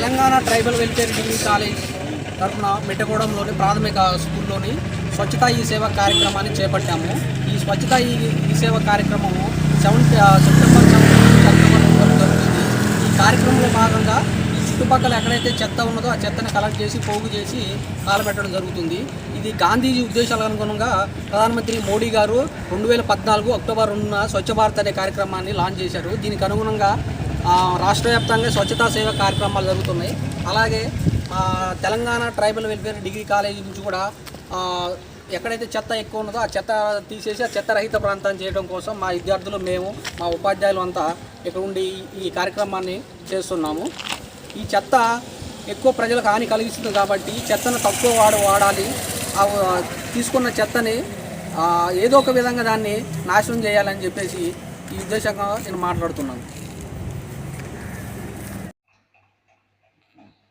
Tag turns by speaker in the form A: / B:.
A: Telangana tribal welfare degree college తరఫున మెట్టగూడెంలోని ప్రాథమిక స్కూల్లోని స్వచ్ఛతా ఈ సేవ కార్యక్రమాన్ని చేపట్టాము. ఈ స్వచ్ఛతా ఈ ఈ సేవ కార్యక్రమము సెవెన్ సెప్టెంబర్ సెప్టెంబర్ జరుగుతుంది ఈ కార్యక్రమంలో భాగంగా ఈ చుట్టుపక్కల ఎక్కడైతే చెత్త ఉన్నదో ఆ చెత్తను కలెక్ట్ చేసి పోగు చేసి కాలబెట్టడం జరుగుతుంది. ఇది గాంధీజీ ఉద్దేశాలకు అనుగుణంగా ప్రధానమంత్రి మోడీ గారు రెండు వేల పద్నాలుగు అక్టోబర్ రెండున స్వచ్ఛ భారత్ అనే కార్యక్రమాన్ని లాంచ్ చేశారు. దీనికి అనుగుణంగా రాష్ట్ర వ్యాప్తంగా స్వచ్ఛతా సేవ కార్యక్రమాలు జరుగుతున్నాయి. అలాగే Telangana tribal welfare degree college నుంచి కూడా ఎక్కడైతే చెత్త ఎక్కువ ఉన్నదో ఆ చెత్త తీసేసి ఆ చెత్త రహిత ప్రాంతాన్ని చేయడం కోసం మా విద్యార్థులు మేము మా ఉపాధ్యాయులు అంతా ఇక్కడ ఉండి ఈ కార్యక్రమాన్ని చేస్తున్నాము. ఈ చెత్త ఎక్కువ ప్రజలకు హాని కలిగిస్తుంది కాబట్టి ఈ చెత్తను తక్కువ వాడు వాడాలి. తీసుకున్న చెత్తని ఏదో ఒక విధంగా దాన్ని నాశనం చేయాలని చెప్పేసి ఈ ఉద్దేశంగా నేను మాట్లాడుతున్నాను.